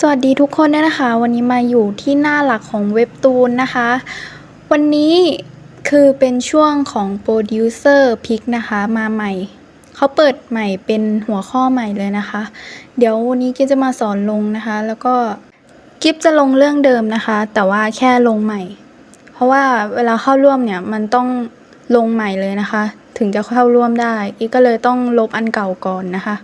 สวัสดีทุกคนนะคะ วันนี้มาอยู่ที่หน้าหลักของเว็บตูนนะคะ วันนี้คือเป็นช่วงของโปรดิวเซอร์พิกนะคะมาใหม่ เขาเปิดใหม่เป็นหัวข้อใหม่เลยนะคะ เดี๋ยววันนี้กิ๊บจะมาสอนลงนะคะ แล้วก็กิ๊บจะลงเรื่องเดิมนะคะ แต่ว่าแค่ลงใหม่ เพราะว่าเวลาเข้าร่วมเนี่ยมันต้องลงใหม่เลยนะคะ ถึงจะเข้าร่วมได้กิ๊ก็เลยต้องลบอันเก่าก่อนนะคะ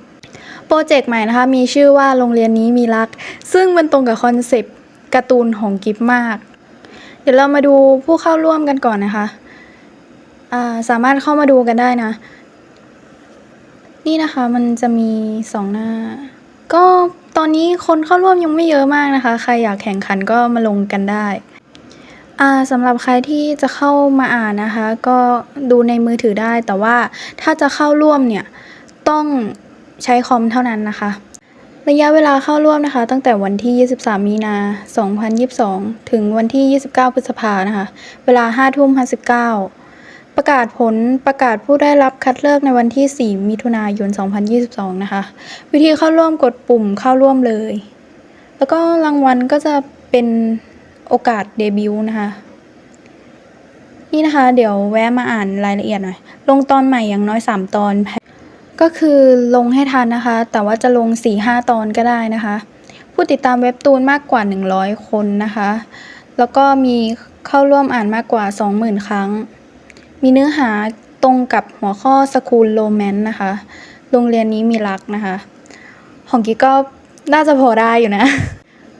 โปรเจกต์ใหม่นะคะ มีชื่อว่าโรงเรียนนี้มีรัก ซึ่งมันตรงกับคอนเซปต์การ์ตูนของกิฟมาก เดี๋ยวเรามาดูผู้เข้าร่วมกันก่อนนะคะาสามารถเข้ามาดูกันได้นะ นี่นะคะมันจะมีสองหน้า ก็ตอนนี้คนเข้าร่วมยังไม่เยอะมากนะคะ ใครอยากแข่งขันก็มาลงกันได้สำหรับใครที่จะเข้ามาอ่านนะคะ ก็ดูในมือถือได้แต่ว่าถ้าจะเข้าร่วมเนี่ยต้อง ใช้คอมเท่านั้นนะคะ ระยะเวลาเข้าร่วมนะคะ ตั้งแต่วันที่ 23 มีนา 2022 ถึงวันที่ 29 พฤษภานะคะ เวลา5ทุ่ม59 ประกาศผลประกาศผู้ได้รับคัดเลือกในวันที่ 4 มิถุนายน 2022 นะคะ วิธีเข้าร่วมกดปุ่มเข้าร่วมเลย แล้วก็รางวัลก็จะเป็นโอกาสเดบิวต์นะคะนี่นะคะ เดี๋ยวแวะมาอ่านรายละเอียดหน่อย ลงตอนใหม่อย่างน้อย 3 ตอน ก็คือลงให้ทันนะคะ แต่ว่าจะลง 4-5 ตอนก็ได้นะคะ ผู้ติดตามเว็บตูนมากกว่า 100 คนนะคะ แล้วก็มีเข้าร่วมอ่านมากกว่า 20,000 ครั้ง มีเนื้อหาตรงกับหัวข้อสคูลโรแมนต์นะคะ โรงเรียนนี้มีรักนะคะ ของกิ๊กก็น่าจะพอได้อยู่นะ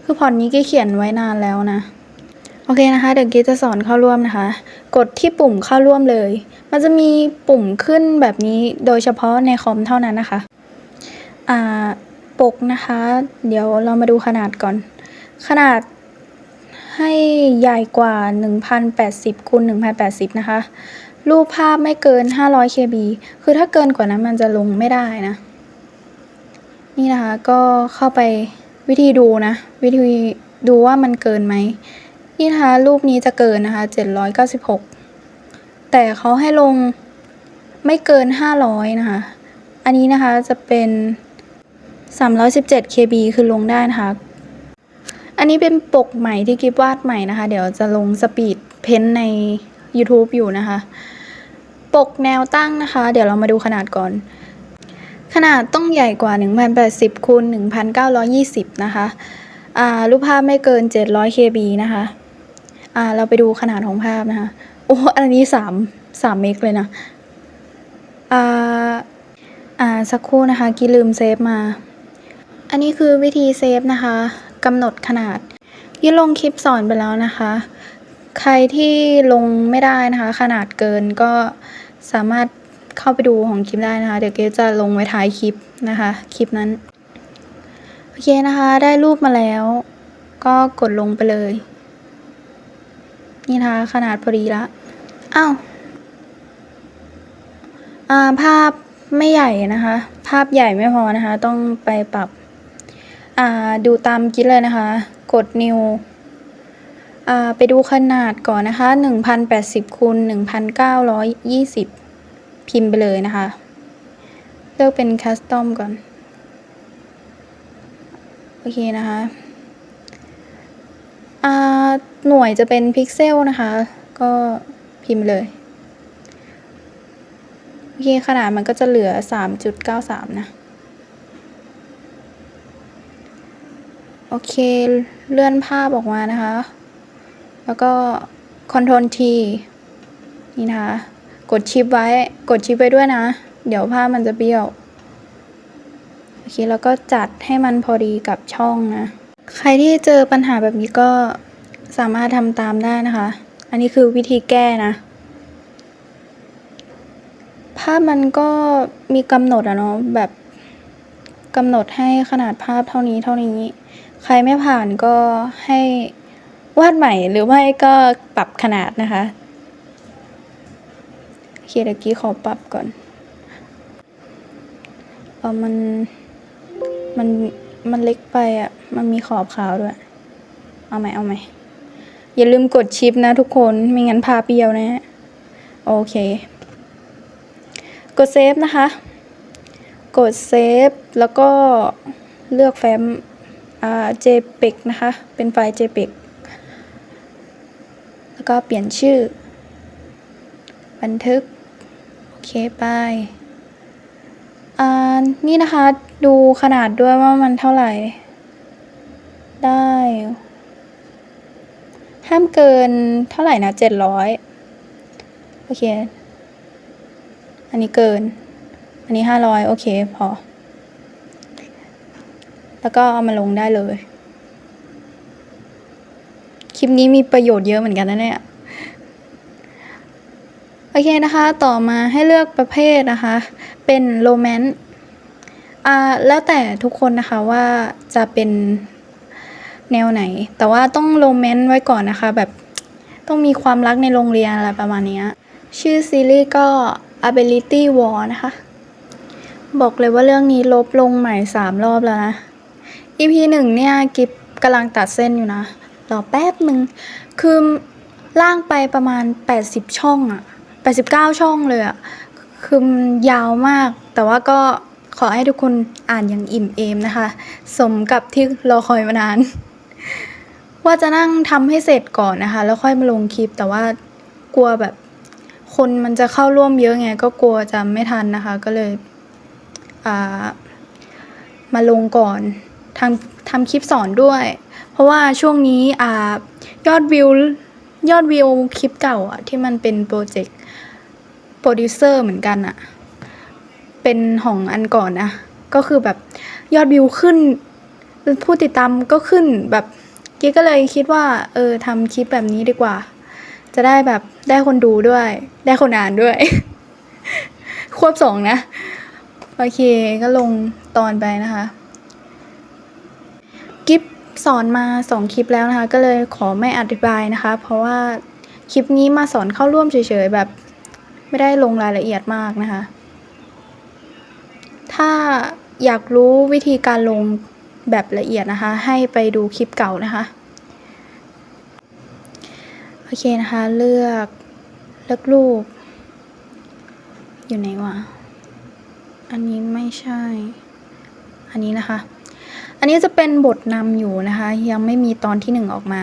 คือพอร์ตนี้กิ๊กเขียนไว้นานแล้วนะ โอเคนะคะ เดี๋ยวกิ๊กจะสอนเข้าร่วมนะคะ กดที่ปุ่มเข้าร่วมเลย มันจะมีปุ่มขึ้นแบบนี้โดยเฉพาะในคอมเท่านั้นนะคะ อ่า ปกนะคะ เดี๋ยวเรามาดูขนาดก่อน ขนาดให้ใหญ่กว่า 1080คูณ1080 นะคะ รูปภาพไม่เกิน 500 KB คือถ้าเกินกว่านั้นมันจะลงไม่ได้นะ นี่นะคะก็เข้าไปวิธีดูนะ วิธีดูว่ามันเกินไหม นี่นะคะรูปนี้จะเกินนะคะ 796 แต่เขาให้ลงไม่เกิน 500 นะคะ อันนี้นะคะจะเป็น 317 KB คือลงได้นะคะ อันนี้เป็นปกใหม่ที่กิฟวาดใหม่นะคะ เดี๋ยวจะลงสปีดเพ้นใน YouTube อยู่นะคะ ปกแนวตั้งนะคะ เดี๋ยวเรามาดูขนาดก่อน ขนาดต้องใหญ่กว่า 1080คูณ1920 นะคะอ่ารูปภาพไม่เกิน 700 KB นะคะอ่าเราไปดูขนาดของภาพนะคะ โอ้อันนี้สามสามเมกเลยนะ อ่า อ่า สักครู่นะคะ กีลืมเซฟมา อันนี้คือวิธีเซฟนะคะกำหนดขนาดยี่ลงคลิปสอนไปแล้วนะคะ ใครที่ลงไม่ได้นะคะ ขนาดเกินก็สามารถเข้าไปดูของคลิปได้นะคะ เดี๋ยวเกจะลงไว้ท้ายคลิปนะคะ คลิปนั้น โอเคนะคะ ได้รูปมาแล้ว ก็กดลงไปเลย นี่นะคะขนาดพอดีละอ้าวอ่าภาพไม่ใหญ่นะคะ ภาพใหญ่ไม่พอนะคะ ต้องไปปรับ อ่าดูตามกิ๊เลยนะคะ กด new อ่าไปดูขนาดก่อนนะคะ 1080คูณ1920 พิมพ์ไปเลยนะคะ เลือกเป็น custom ก่อน โอเคนะคะ หน่วยจะเป็นพิกเซลนะคะ ก็พิมพ์เลยโอเคขนาดมันก็จะเหลือ 3.93 นะ โอเค เลื่อนภาพออกมานะคะ แล้วก็ Ctrl T นี่นะคะ กดชิปไว้ กดชิปไว้ด้วยนะ เดี๋ยวภาพมันจะเบี้ยว โอเค แล้วก็จัดให้มันพอดีกับช่องนะ ใครที่เจอปัญหาแบบนี้ก็สามารถทำตามได้นะคะ อันนี้คือวิธีแก้นะ ภาพมันก็มีกำหนดอะเนาะแบบกำหนดให้ขนาดภาพเท่านี้เท่านี้ ใครไม่ผ่านก็ให้วาดใหม่หรือไม่ก็ปรับขนาดนะคะเคเดี๋ยวกี้ขอปรับก่อนเออมันมัน มันเล็กไปอะมันมีขอบขาวด้วย เอาใหมเอาใหม อย่าลืมกดชิปนะทุกคน ไม่งั้นภาเบี้ยวนะฮะโอเค กดเซฟนะคะ กดเซฟแล้วก็เลือกแฟ้มอ่า JPEG นะคะ เป็นไฟล์ JPEG แล้วก็เปลี่ยนชื่อ บันทึก โอเคไป อ่านี่นะคะ ดูขนาดด้วยว่ามันเท่าไหร่ ได้ ห้ามเกินเท่าไหร่นะเจ็ดร้อยโอเค อันนี้เกิน อันนี้ห้าร้อยโอเค พอ แล้วก็เอามาลงได้เลย คลิปนี้มีประโยชน์เยอะเหมือนกันนะเนี่ย โอเคนะคะ ต่อมาให้เลือกประเภทนะคะ เป็นโรแมนต์อ่าแล้วแต่ทุกคนนะคะว่าจะเป็นแนวไหน แต่ว่าต้องโรแมนต์ไว้ก่อนนะคะ แบบต้องมีความรักในโรงเรียนอะไรประมาณนี้ ชื่อซีรีส์ก็ Ability War นะคะ บอกเลยว่าเรื่องนี้ลบลงใหม่สามรอบแล้วนะ EP หนึ่งเนี่ย กิฟกำลังตัดเส้นอยู่นะ รอแป๊บหนึ่งคือล่างไปประมาณ 80 ช่องอะ 89 ช่องเลยอะคือมันยาวมาก แต่ว่าก็ขอให้ทุกคนอ่านอย่างอิ่มเอมนะคะ สมกับที่รอคอยมานาน ว่าจะนั่งทำให้เสร็จก่อนนะคะ แล้วค่อยมาลงคลิป แต่ว่ากลัวแบบ คนมันจะเข้าร่วมเยอะไง ก็กลัวจะไม่ทันนะคะ ก็เลยามาลงก่อนทำทำคลิปสอนด้วย เพราะว่าช่วงนี้อยอดวิวยอดวิวคลิปเก่าอะที่มันเป็นโปรเจกต์ โปรดิวเซอร์เหมือนกันอะเป็นของอันก่อนนะ ก็คือแบบยอดวิวขึ้น ผู้ติดตามก็ขึ้นแบบกิ๊กก็เลยคิดว่า เออทำคลิปแบบนี้ดีกว่า จะได้แบบได้คนดูด้วย ได้คนอ่านด้วย ควบสองนะ โอเคก็ลงตอนไปนะคะ กิฟสอนมาสองคลิปแล้วนะคะ ก็เลยขอไม่อธิบายนะคะ เพราะว่าคลิปนี้มาสอนเข้าร่วมเฉยๆแบบ ไม่ได้ลงรายละเอียดมากนะคะ ถ้าอยากรู้วิธีการลงแบบละเอียดนะคะ ให้ไปดูคลิปเก่านะคะ โอเคนะคะ เลือกเลือกรูป อยู่ไหนวะ อันนี้ไม่ใช่ อันนี้นะคะ อันนี้จะเป็นบทนำอยู่นะคะ ยังไม่มีตอนที่หนึ่งออกมา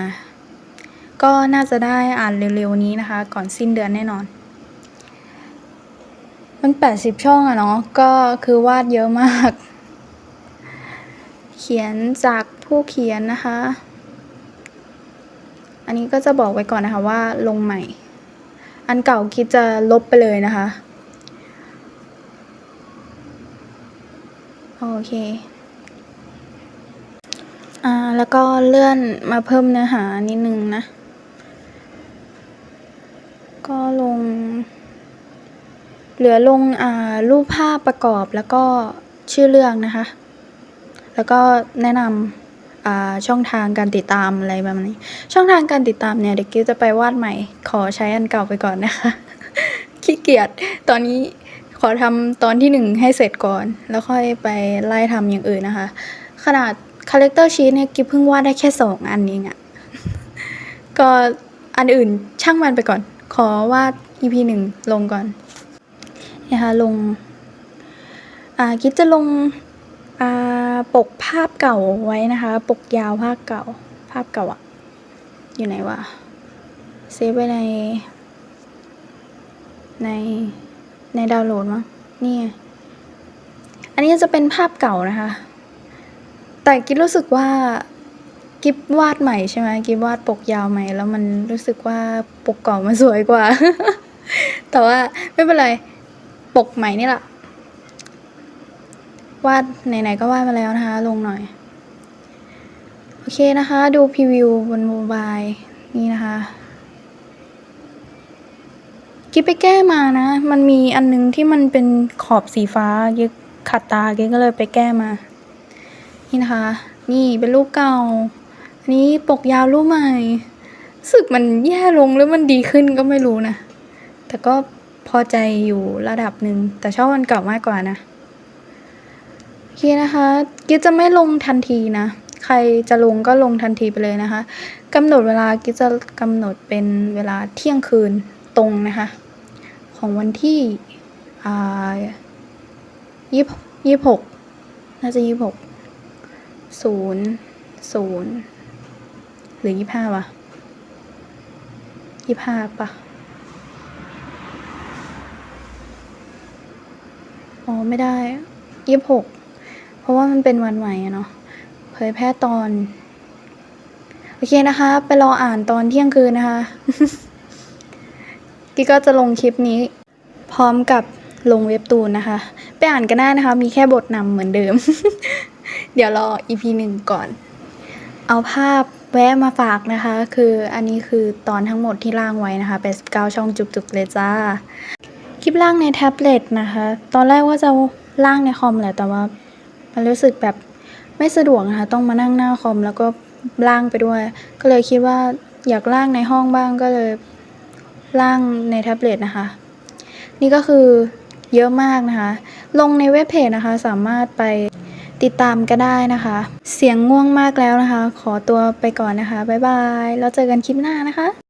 ก็น่าจะได้อ่านเร็วๆนี้นะคะ ก่อนสิ้นเดือนแน่นอน มันแปดสิบช่องอะเนาะก็คือวาดเยอะมาก เขียนจากผู้เขียนนะคะ อันนี้ก็จะบอกไว้ก่อนนะคะว่าลงใหม่ อันเก่าคิดจะลบไปเลยนะคะ โอเคอ่าแล้วก็เลื่อนมาเพิ่มเนื้อหานิดนึงนะ ก็ลง เหลือลงอรูปภาพประกอบแล้วก็ชื่อเรื่องนะคะ แล้วก็แนะนำช่องทางการติดตามอะไรแบบนี้ ช่องทางการติดตามเนี่ยเด็กกิ้วจะไปวาดใหม่ ขอใช้อันเก่าไปก่อนนะคะ ขี้เกียจตอนนี้ขอทำตอนที่หนึ่งให้เสร็จก่อน แล้วค่อยไปไล่ทำอย่างอื่นนะคะ ขนาดคาแรคเตอร์ชีตเนี่ยกิฟเพิ่งวาดได้แค่สองอันเองอะก็อันอื่นช่างมันไปก่อน ขอวาด EP หนึ่งลงก่อน นะคะลงอ่ากิฟจะลงอ่าปกภาพเก่าไว้นะคะ ปกยาวภาพเก่า ภาพเก่าอะอยู่ไหนวะเซฟไว้ใน ในในดาวน์โหลดมั้งนี่อันนี้จะเป็นภาพเก่านะคะ แต่กิ๊บรู้สึกว่ากิ๊บวาดใหม่ใช่ไหมกิ๊บวาดปกยาวใหม่ แล้วมันรู้สึกว่าปกเก่ามันสวยกว่า แต่ว่าไม่เป็นไร ปกใหม่นี่แหละวาดไหนๆก็วาดมาแล้วนะคะ ลงหน่อย โอเคนะคะ ดูพรีวิวบนโมบายนี่นะคะกิ๊บไปแก้มานะ มันมีอันนึงที่มันเป็นขอบสีฟ้ากิ๊ขัดตาเกิ๊ก็เลยไปแก้มา นี่นะคะ นี่เป็นรูปเก่า อันนี้ปกยาวรูปใหม่สึกมันแย่ลงหรือมันดีขึ้นก็ไม่รู้นะ แต่ก็ พอใจอยู่ระดับหนึ่งแต่ชอบวันเก่ามากกว่านะโอเคนะคะกิ๊จะไม่ลงทันทีนะ ใครจะลงก็ลงทันทีไปเลยนะคะกำหนดเวลากิ๊จะกำหนดเป็นเวลาเที่ยงคืนตรงนะคะ ของวันที่ยี่ยี่หกน่าจะยี่หกศูนย์ศูนย์หรือยี่ห้าวะยี่ห้าปะ อ๋อไม่ได้ยี่สิบหกเพราะว่ามันเป็นวันใหม่อะเนาะเผยแพร่ตอน โอเคนะคะ ไปรออ่านตอนเที่ยงคืนนะคะกิ๊กก็จะลงคลิปนี้ พร้อมกับลงเว็บตูนนะคะ ไปอ่านกันได้นะคะ มีแค่บทนำเหมือนเดิม เดี๋ยวรอ EP หนึ่งก่อน เอาภาพแวะมาฝากนะคะ คืออันนี้คือตอนทั้งหมดที่ร่างไว้นะคะ89ช่องจุกๆเลยจ้า ลิปร่างในแท็บเล็ตนะคะ ตอนแรกว่าจะร่างในคอมแหละ แต่ว่ามันรู้สึกแบบไม่สะดวกนะคะ ต้องมานั่งหน้าคอมแล้วก็ร่างไปด้วย ก็เลยคิดว่าอยากร่างในห้องบ้างก็เลยร่างในแท็บเล็ตนะคะ นี่ก็คือเยอะมากนะคะ ลงในเว็บเพจนะคะสามารถไปติดตามก็ได้นะคะ เสียงง่วงมากแล้วนะคะ ขอตัวไปก่อนนะคะ บ๊ายบาย แล้วเจอกันคลิปหน้านะคะ